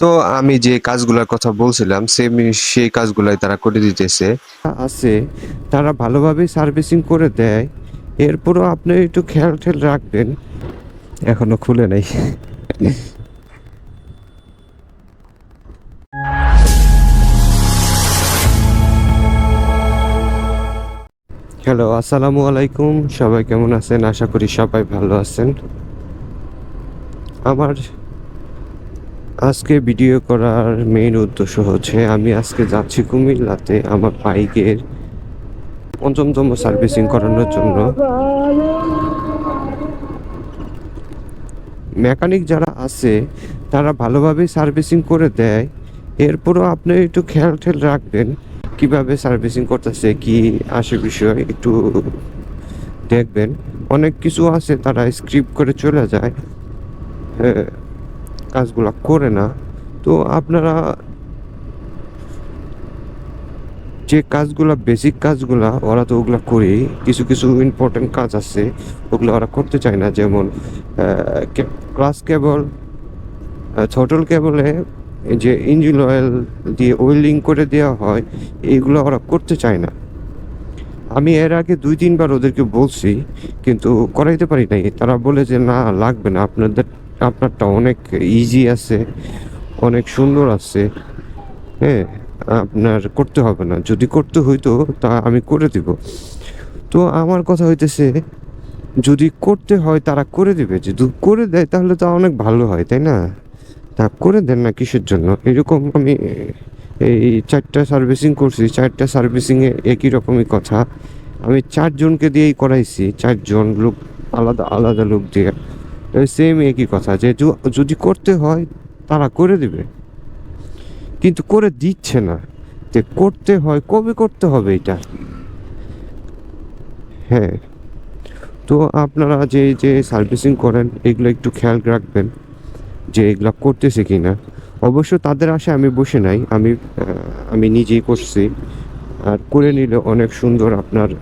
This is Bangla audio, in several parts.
তো আমি যে কাজগুলোর কথা বলছিলাম সেম সেই কাজগুলাই তারা করে দিতেছে। আছে, তারা ভালোভাবে সার্ভিসিং করে দেয়। এরপরও আপনি একটু খেয়াল ঠেয়াল রাখবেন। এখনও খুলে নাই। হ্যালো, আসসালামু আলাইকুম। সবাই কেমন আছেন? আশা করি সবাই ভালো আছেন। আমার আজকে ভিডিও করার মেইন উদ্দেশ্য হচ্ছে আমি আজকে যাচ্ছি কুমিল্লাতে আমার বাইকের পঞ্চমতম সার্ভিসিং করানোর জন্য। মেকানিক যারা আছে তারা ভালোভাবে সার্ভিসিং করে দেয়। এরপরও আপনি একটু খেয়াল ঠেয়াল রাখবেন কীভাবে সার্ভিসিং করতেছে কি আসে বিষয় একটু দেখবেন। অনেক কিছু আছে তারা স্ক্রিপ্ট করে চলে যায়। হ্যাঁ, কাজগুলা করে না, তো আপনারা যে কাজগুলা বেসিক কাজগুলা, ওরা তো ওগুলা করেই কিছু কিছু ইম্পর্টেন্ট কাজ আছে, ওগুলো ওরা করতে চায় না। যেমন ক্লাস কেবল থটল কেবলে যে ইঞ্জিন অয়েল দিয়ে ওয়েল্ডিং করে দেওয়া হয়, এইগুলো ওরা করতে চায় না। আমি এর আগে দুই, তিনবার ওদেরকে বলছি, কিন্তু করাইতে পারি নাই। তারা বলে যে, না, লাগবে না। আপনাদের আপনারটা অনেক ইজি আছে, অনেক সুন্দর আছে হ্যাঁ আপনার করতে হবে না। যদি করতে হইতো, তা আমি করে দিব। তো আমার কথা হইতেছে, যদি করতে হয়, তারা করে দিবে। যদি করে দেয়, তাহলে তো অনেক ভালো হয়, তাই না? তা করে দেন না কিসের জন্য? এরকম আমি এই চারটা সার্ভিসিং করছি, চারটা সার্ভিসিংয়ে একই রকমই কথা। আমি চারজনকে দিয়েই করাইছি, চারজন লোক আলাদা আলাদা লোক দিয়ে। সেম একই কথা যে যদি করতে হয়, তারা করে দিবে। কিন্তু করে দিচ্ছে না। যে করতে হয়, কবে করতে হবে এটা? হ্যাঁ। তো আপনারা যে যে সার্ভিসিং করেন, এগুলো একটু খেয়াল রাখবেন যে এগুলো করতেছে কি না অবশ্য তাদের আশায় আমি বসে নাই। আমি আমি নিজেই করছি। আর করে নিলে অনেক সুন্দর আপনার আহ,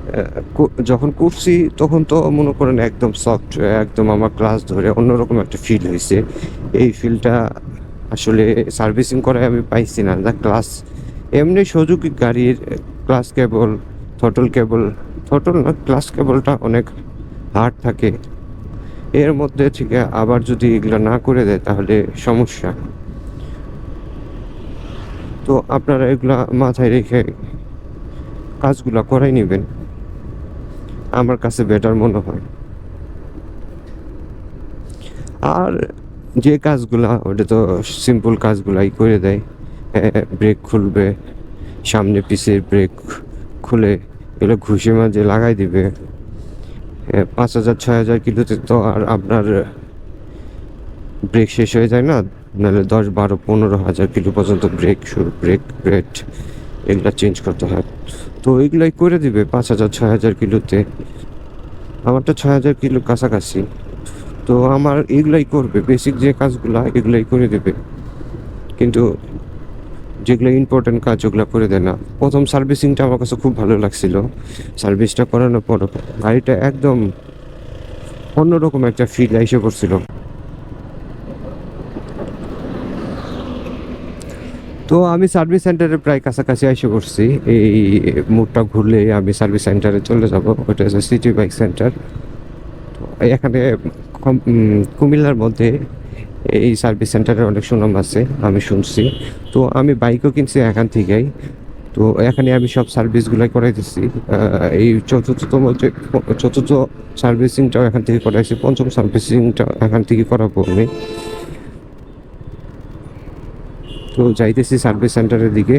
কো- যখন করছি, তখন তো মনে করেন একদম সফট একদম আমার ক্লাস ধরে অন্যরকম একটা ফিল হয়েছে এই ফিলটা আসলে সার্ভিসিং করায় আমি পাইছি না। যা ক্লাস এমনি সুজুকি গাড়ির ক্লাস কেবল থটল কেবল থটল না ক্লাস কেবলটা অনেক হার্ড থাকে। এর মধ্যে থেকে আবার যদি এগুলো না করে দেয়, তাহলে সমস্যা। তো আপনারা এগুলা মাথায় রেখে কাজগুলা করাই নেবেন। আমার কাছে বেটার মনে হয় আর যে কাজগুলা ওটা তো সিম্পল কাজগুলাই করে দেয় ব্রেক খুলবে সামনে পিছে ব্রেক খুলে এগুলো ঘুষে মাঝে লাগাই দিবে পাঁচ হাজার ছয় হাজার কিলোতে তো আর আপনার ব্রেক শেষ হয়ে যায় না নাহলে দশ বারো পনেরো হাজার কিলো পর্যন্ত ব্রেক ব্রেক ব্রেড এগুলা চেঞ্জ করতে হয় তো এগুলাই করে দিবে পাঁচ হাজার, ছয় হাজার কিলোতে। আমারটা ছয় হাজার কিলো কাছাকাছি। তো আমার এগুলাই করবে বেসিক যে কাজগুলা, এগুলাই করে দেবে। কিন্তু যেগুলো ইম্পর্টেন্ট কাজ, ওগুলো করে দেয় না। প্রথম সার্ভিসিংটা আমার কাছে খুব ভালো লাগছিল। সার্ভিসটা করানোর পর গাড়িটা একদম অন্যরকম একটা ফিল এসে পড়ছিল। তো আমি সার্ভিস সেন্টারে প্রায় কাছাকাছি এসে করছি এই মুডটা ঘুরলে আমি সার্ভিস সেন্টারে চলে যাব। ওটা হচ্ছে সিটি বাইক সেন্টার তো এখানে কুমিল্লার মধ্যে এই সার্ভিস সেন্টারের অনেক সুনাম আছে, আমি শুনছি। তো আমি বাইকও কিনছি এখান থেকেই। তো এখানে আমি সব সার্ভিসগুলাই করাইতেছি এই চতুর্থতম যে চতুর্থ সার্ভিসিংটাও এখান থেকে করাইছি। পঞ্চম সার্ভিসিংটা এখান থেকে করাবো আমি। তো যাইতেছি সার্ভিস সেন্টারের দিকে।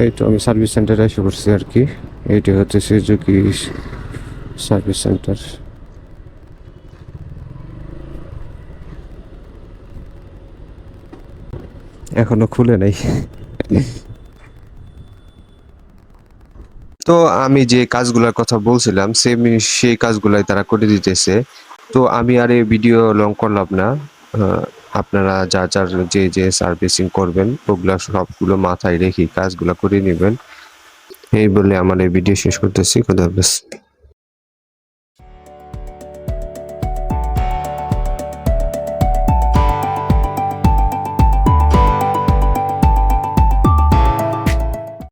এই তো আমি সার্ভিস সেন্টারে এসে পড়ছি আর কি। এইটি হচ্ছে সুজুকি সার্ভিস সেন্টার। এখনও খুলে নাই। তো আমি যে কাজগুলোর কথা বলছিলাম সেম সেই কাজগুলাই তারা করে দিতেছে। তো আমি আর এই ভিডিও লং করলাম না। আপনারা যা যার যে যে সার্ভিসিং করবেন, ওগুলা সবগুলো মাথায় রেখে কাজগুলো করে নেবেন। এই বলে আমার এই ভিডিও শেষ করতেছি। খুদা হাফেজ।